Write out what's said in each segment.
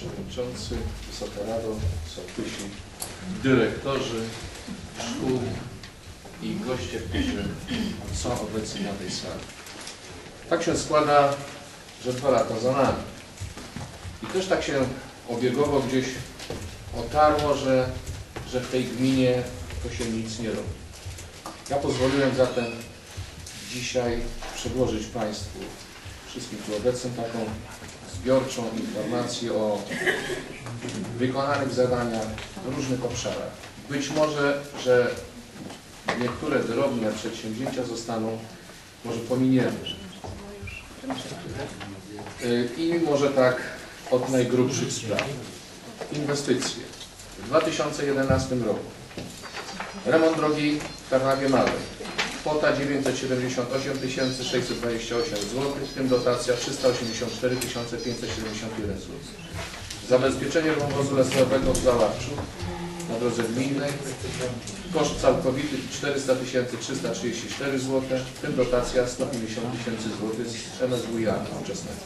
Przewodniczący, Wysoka Rado, Sołtysi, Dyrektorzy szkół i goście, którzy są obecni na tej sali. Tak się składa, że dwa lata za nami. I też tak się obiegowo gdzieś otarło, że, że w tej gminie to się nic nie robi. Ja pozwoliłem zatem dzisiaj przedłożyć Państwu, wszystkim tu obecnym, taką zbiorczą informację o wykonanych zadaniach w różnych obszarach. Być może, że niektóre drobne przedsięwzięcia zostaną może pominięte. Y, I może tak od najgrubszych spraw. Inwestycje. W 2011 roku remont drogi w Tarnawie Małej. Kwota 978 628 zł, w tym dotacja 384 571 zł. Zabezpieczenie wąwozu lesowego w Załaczu na drodze gminnej. Koszt całkowity 400 334 zł, w tym dotacja 150 tysięcy zł z MSWiA ówczesnego.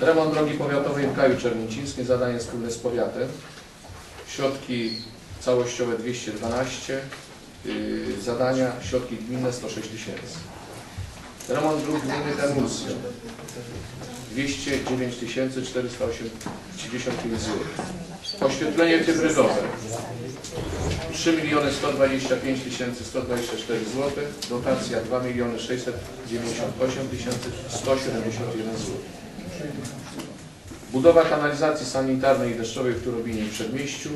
Remont drogi powiatowej w Kaju Czernincińskim, zadanie wspólne z powiatem. Środki całościowe 212, yy, zadania, środki gminne 106 tysięcy. Remont dróg gminy Emulsio 209 485 zł. Oświetlenie hybrydowe 3 miliony 125 124 zł. Dotacja 2 miliony 698 171 zł. Budowa kanalizacji sanitarnej i deszczowej w Turobinie i Przedmieściu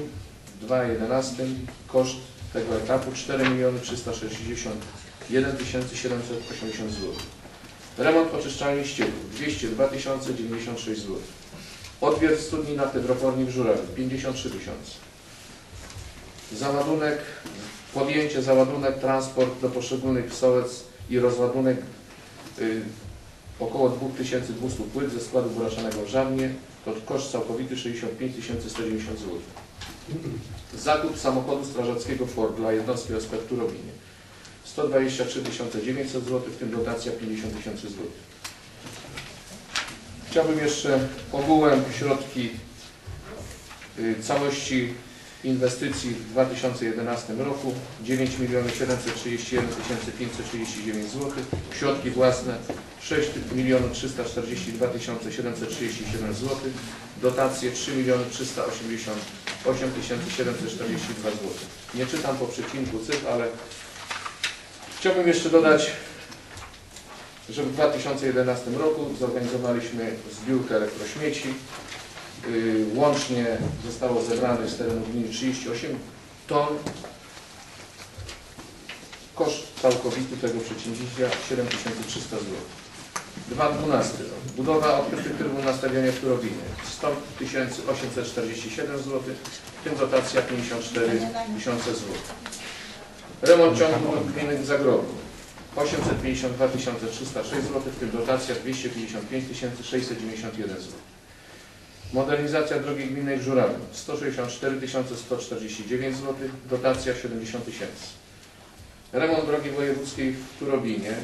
2,11. Koszt tego etapu 4 miliony 361 780 zł. Remont oczyszczalni ścieków 202 096 zł. Odwiert studni nafty dropolni w Żurewie 53 tysiące. Załadunek, podjęcie, załadunek, transport do poszczególnych sołec i rozładunek y, około 2200 płyt ze składu wyraszanego w Żabnie to koszt całkowity 65 190 zł. Zakup samochodu strażackiego Ford dla jednostki OSP w Turobinie 123 900 zł, w tym dotacja 50 tysięcy zł. Chciałbym jeszcze ogółem środki y, całości inwestycji w 2011 roku. 9 731 539 zł, środki własne 6 342 737 zł, dotacje 3 388 742 zł. Nie czytam po przecinku cyfr, ale chciałbym jeszcze dodać, że w 2011 roku zorganizowaliśmy zbiórkę elektrośmieci. Yy, Łącznie zostało zebrane z terenu gminy 38 ton. Koszt całkowity tego przedsięwzięcia 7300 zł. 2012 rok. Budowa odkrytych trybun nastawiania w Turobinie 100 847 zł, w tym dotacja 54 tysiące zł. Remont ciągu gminy Zagrodu 852 306 zł, w tym dotacja 255 691 zł. Modernizacja drogi gminnej w Żurawiu 164 149 zł, dotacja 70 tysięcy. Remont drogi wojewódzkiej w Turobinie,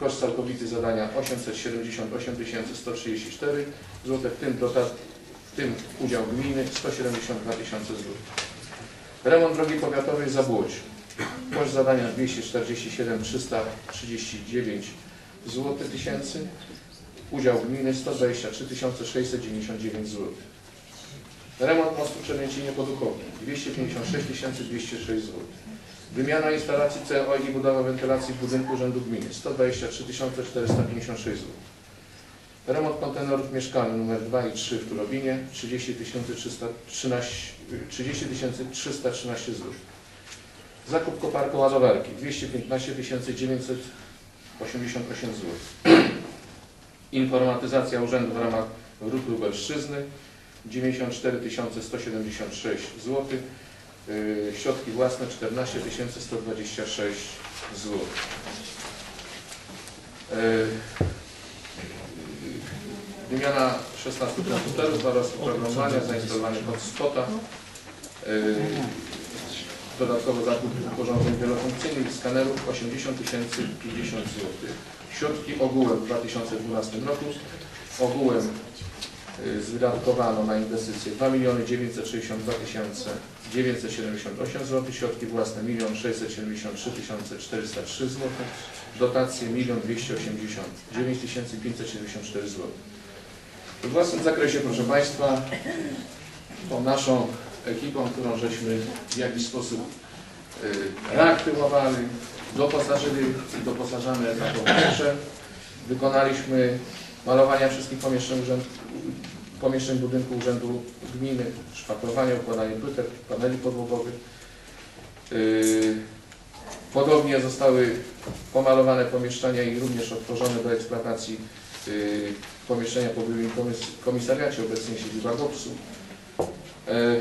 koszt całkowity zadania 878 134 zł, w tym, dota, w tym udział gminy 172 tysiące zł. Remont drogi powiatowej Zabłódź, koszt zadania 247 339 zł tysięcy, udział gminy 123 699 zł. Remont mostu w Czernięcinie Poduchowni 256 206 zł. Wymiana instalacji CO i budowa wentylacji w budynku Urzędu Gminy 123 456 zł. Remont kontenerów mieszkalnych nr 2 i 3 w Turobinie 30 313 30 313 zł. Zakup koparko ładowarki 215 988 zł. Informatyzacja urzędu w ramach Ruchu Lubelszczyzny 94 176 zł. Środki własne 14 126 zł. Wymiana 16 komputerów oraz oprogramowania, zainstalowanie hotspota. Yy, Dodatkowo zakup urządzeń wielofunkcyjnych i skanerów 80 050 zł. Środki ogółem w 2012 roku ogółem y, wydatkowano na inwestycje 2 962 978 zł, środki własne 1 673 403 zł, dotacje 1 280 9574 zł. W własnym zakresie, proszę Państwa, tą naszą ekipą, którą żeśmy w jakiś sposób y, reaktywowali, doposażyli doposażamy etapową rzeszę. Wykonaliśmy malowania wszystkich pomieszczeń, urzęd, pomieszczeń budynku Urzędu Gminy, szpaklowanie, układanie płytek, paneli podłogowych. Yy, Podobnie zostały pomalowane pomieszczenia i również otworzone do eksploatacji yy, pomieszczenia po byłym komis- komisariacie, obecnie siedziba GOPS-u. Yy,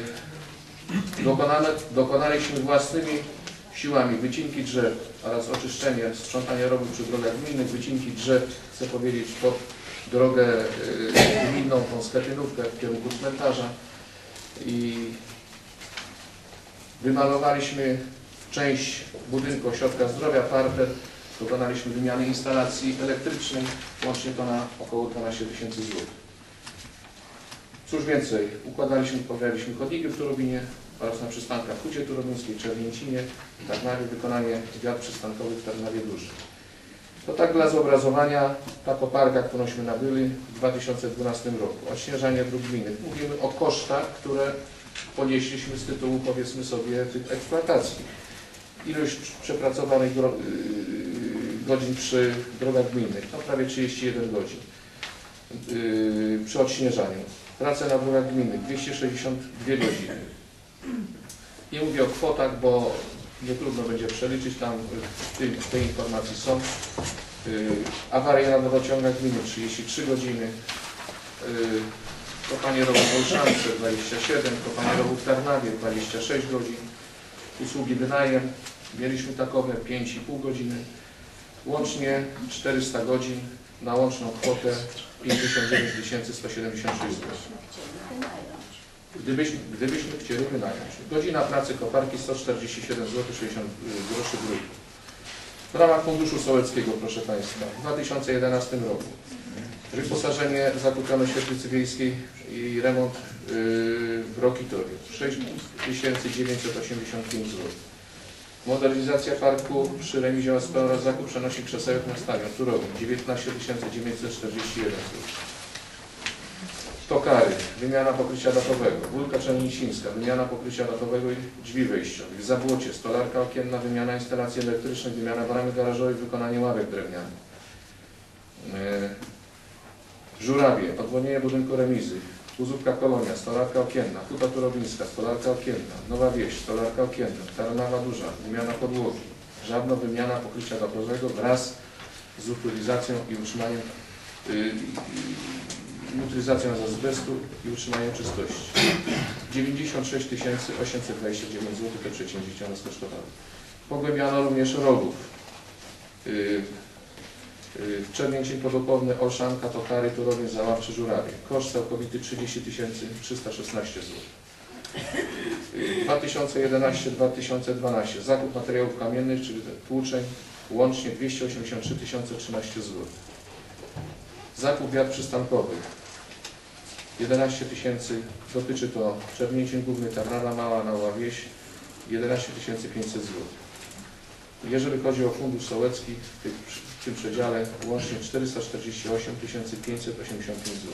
Dokonane, dokonaliśmy własnymi siłami wycinki drzew oraz oczyszczenie, sprzątanie robót przy drogach gminnych, wycinki drzew, chcę powiedzieć, pod drogę gminną, tą sklepinówkę w kierunku cmentarza i wymalowaliśmy część budynku ośrodka zdrowia, parter, dokonaliśmy wymiany instalacji elektrycznej, łącznie to na około 12 tysięcy złotych. Cóż więcej, układaliśmy, poprawialiśmy chodniki w Turobinie oraz na przystankach w Hucie Turobińskiej, Czerwięcinie, Tarnawie, wykonanie wiat przystankowych w Tarnawie Dużym. To tak dla zobrazowania ta koparka, którąśmy nabyli w 2012 roku. Odśnieżanie dróg gminnych. Mówimy o kosztach, które ponieśliśmy z tytułu, powiedzmy sobie, tych eksploatacji. Ilość przepracowanych yy, godzin przy drogach gminnych, to prawie 31 godzin. Yy, przy odśnieżaniu. Prace na drogach gminnych 262 godziny. Nie mówię o kwotach, bo nie trudno będzie przeliczyć, tam w tym, w tej informacji są. Yy, awarie na wodociągach gminy 33 godziny. Yy, kopanie rowu w Olszance 27, kopanie rowu w Tarnawie 26 godzin. Usługi wynajem, mieliśmy takowe 5,5 godziny. Łącznie 400 godzin na łączną kwotę 59 176 zł. Gdybyśmy, gdybyśmy chcieli wynająć. Godzina pracy koparki 147 zł 60 groszy brutto. W ramach Funduszu Sołeckiego, proszę Państwa, w 2011 roku wyposażenie zakupiono świetlicy wiejskiej i remont yy, w Rokitowie 6985 zł. Modernizacja parku przy remizie OSP oraz zakup przenosi krzesełek na stadion Turowie 19 941 zł. Tokary, wymiana pokrycia datowego. Wólka Czernicińska, wymiana pokrycia datowego i drzwi wejściowych. Zabłocie, stolarka okienna, wymiana instalacji elektrycznych, wymiana bramy garażowej, wykonanie ławek drewnianych. E, Żurawie, odwodnienie budynku remizy. Uzówka Kolonia, stolarka okienna. Huta Turobińska, stolarka okienna. Nowa Wieś, stolarka okienna. Tarnawa Duża, wymiana podłogi. Żadna wymiana pokrycia datowego wraz z utylizacją i utrzymaniem y, y, utylizacją z azbestu i utrzymaniem czystości. 96 829 zł te przedsięwzięcia nas kosztowały. Pogłębiano również rowów. Y, y, Czernięcień podopołowny, Olszanka, Tokary, Turowie, Załawczy, Żurawie. Koszt całkowity 30 316 zł. Y, 2011-2012 zakup materiałów kamiennych, czyli tłuczeń, łącznie 283 013 zł. Zakup wiat przystankowych 11 tysięcy, dotyczy to Czernięcin Główny, Tarnawa Mała, Mała Wieś 11 500 zł. Jeżeli chodzi o Fundusz Sołecki, w, tych, w tym przedziale łącznie 448 585 zł.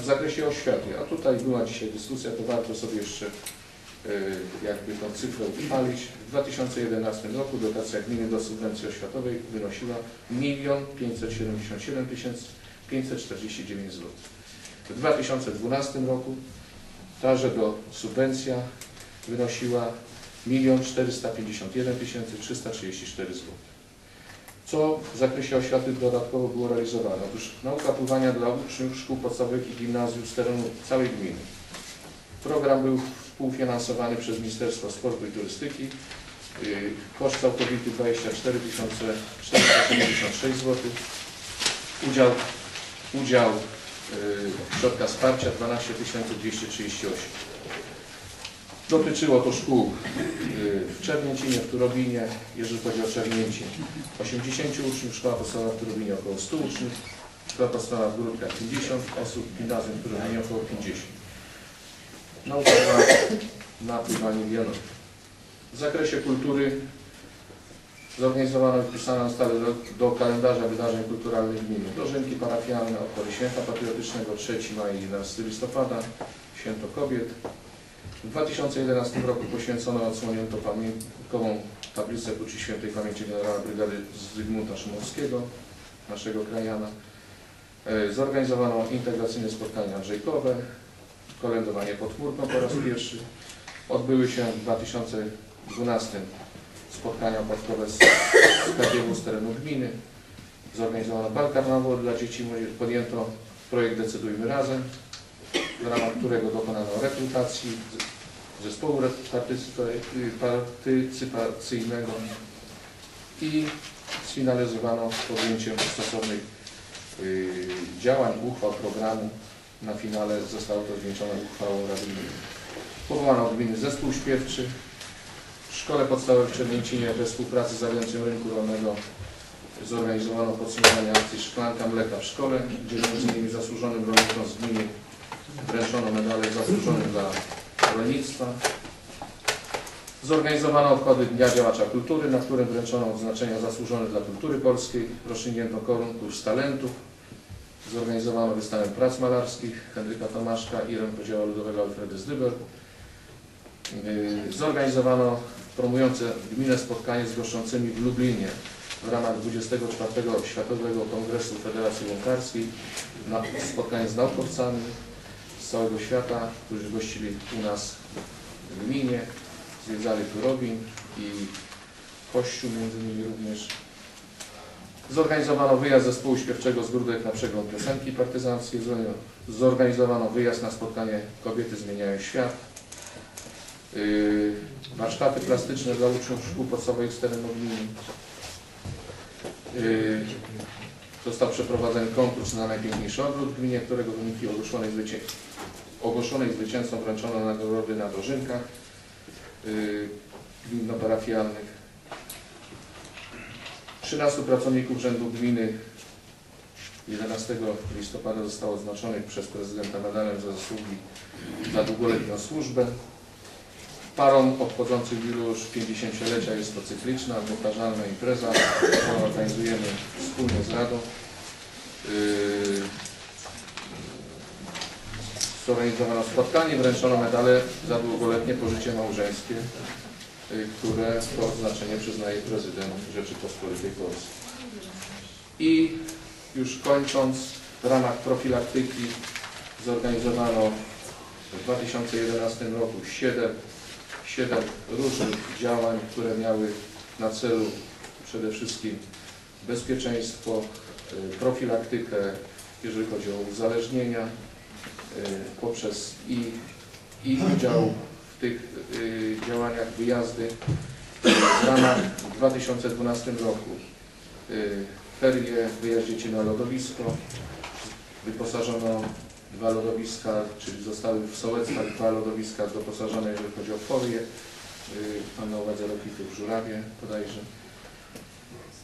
W zakresie oświaty, a tutaj była dzisiaj dyskusja, to warto sobie jeszcze y, jakby tą cyfrę uchwalić. W 2011 roku dotacja gminy do subwencji oświatowej wynosiła 1 577 549 zł. W 2012 roku taże do subwencja wynosiła 1 451 334 zł. Co w zakresie oświaty dodatkowo było realizowane? Otóż nauka pływania dla uczniów szkół podstawowych i gimnazjów z terenu całej gminy. Program był współfinansowany przez Ministerstwo Sportu i Turystyki. Yy, Koszt całkowity 24 476 zł. Udział, udział środka wsparcia 12 238. Dotyczyło to szkół yy, w Czernięcinie, w Turobinie, jeżeli chodzi o Czernięcin. 80 uczniów, szkoła podstawowa w Turobinie około 100 uczniów, Prawa strona w Grudkach 50 osób, gimnazjum, które wymienią około 50. Nauka na pływanie wianowe. W zakresie kultury zorganizowano i wpisano stale do, do kalendarza wydarzeń kulturalnych gminy. Dożynki parafialne, obchody święta patriotycznego 3 maja i 11 listopada, święto kobiet. W 2011 roku poświęcono odsłonięto pamiątkową tablicę ku świętej pamięci generała brygady Zygmunta Szymowskiego, naszego krajana. E, Zorganizowano integracyjne spotkania andrzejkowe, kolędowanie pod chmurką po raz pierwszy. Odbyły się w 2012 spotkania opadkowe z, KGW z terenu gminy. Zorganizowano bal karnawałowy dla dzieci i młodzieży. Podjęto projekt Decydujmy Razem, w ramach którego dokonano rekrutacji zespołu partycypacyjnego i sfinalizowano podjęciem stosownych y, działań, uchwał, programu. Na finale zostało to zwieńczone uchwałą Rady Gminy. Powołano gminy zespół śpiewczy. Szkole podstawowej w Czernięcinie we współpracy z Agencją Rynku Rolnego zorganizowano podsumowanie akcji Szklanka Mleka w szkole, gdzie m.in. zasłużonym rolnikom z gminy wręczono medale zasłużonym dla rolnictwa. Zorganizowano obchody Dnia Działacza Kultury, na którym wręczono odznaczenia zasłużone dla kultury polskiej, rozstrzygnięto konkurs talentów, zorganizowano wystawę prac malarskich Henryka Tomaszka i rękodzieła ludowego Alfredy Zdyber. Yy, Zorganizowano promujące gminę spotkanie z goszczącymi w Lublinie w ramach 24 Światowego Kongresu Federacji Łąkarskiej na spotkanie z naukowcami z całego świata, którzy gościli u nas w gminie, zwiedzali tu Robin i Kościół między innymi również. Zorganizowano wyjazd zespołu śpiewczego z Grudek na przegląd piosenki partyzanckiej. Zorganizowano wyjazd na spotkanie Kobiety zmieniają świat. Yy, warsztaty plastyczne dla uczniów szkół podstawowych z terenu gminy. Yy, Został przeprowadzony konkurs na najpiękniejszy ogród w gminie, którego wyniki ogłoszonej, zwycię... ogłoszonej zwycięzcom wręczono nagrody na dożynkach yy, gminno-parafialnych. 13 pracowników Urzędu Gminy 11 listopada zostało oznaczonych przez prezydenta medalem za zasługi za długoletnią służbę. Parą obchodzących już 50-lecia jest to cykliczna, powtarzalna impreza, którą organizujemy wspólnie z Radą. Yy, Zorganizowano spotkanie, wręczono medale za długoletnie pożycie małżeńskie, yy, które to odznaczenie przyznaje prezydent Rzeczypospolitej Polskiej. I już kończąc, w ramach profilaktyki zorganizowano w 2011 roku 7 siedem różnych działań, które miały na celu przede wszystkim bezpieczeństwo, y, profilaktykę, jeżeli chodzi o uzależnienia, y, poprzez i, i udział w tych y, działaniach, wyjazdy. W ramach w 2012 roku ferie, wyjazd dzieci na lodowisko, wyposażono dwa lodowiska, czyli zostały w Sołectwach dwa lodowiska doposażone, jeżeli chodzi o folię. Mam na uwadze Rokity w Żurawie bodajże.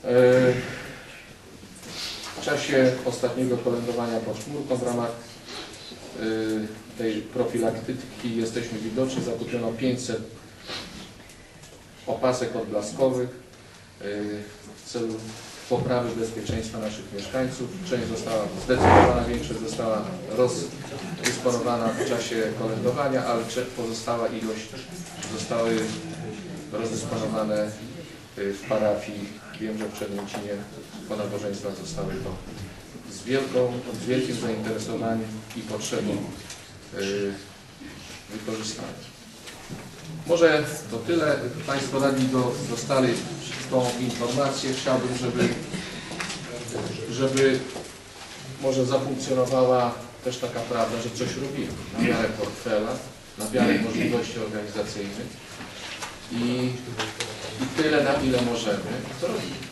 Yy, W czasie ostatniego kolędowania pod chmurką w ramach yy, tej profilaktyki jesteśmy widoczni. Zakupiono 500 opasek odblaskowych yy, w celu poprawy bezpieczeństwa naszych mieszkańców. Część została, zdecydowana większość została rozdysponowana w czasie kolędowania, ale pozostała ilość zostały rozdysponowane y, w parafii. Wiem, że w Czernięcinie po nabożeństwach zostały to z, wielką, z wielkim zainteresowaniem i potrzebą y, wykorzystane. Może to tyle. Państwo radni do, dostali tą informację. Chciałbym, żeby, żeby może zafunkcjonowała też taka prawda, że coś robimy na miarę portfela, na miarę możliwości organizacyjnych i, i tyle, na ile możemy, to robimy.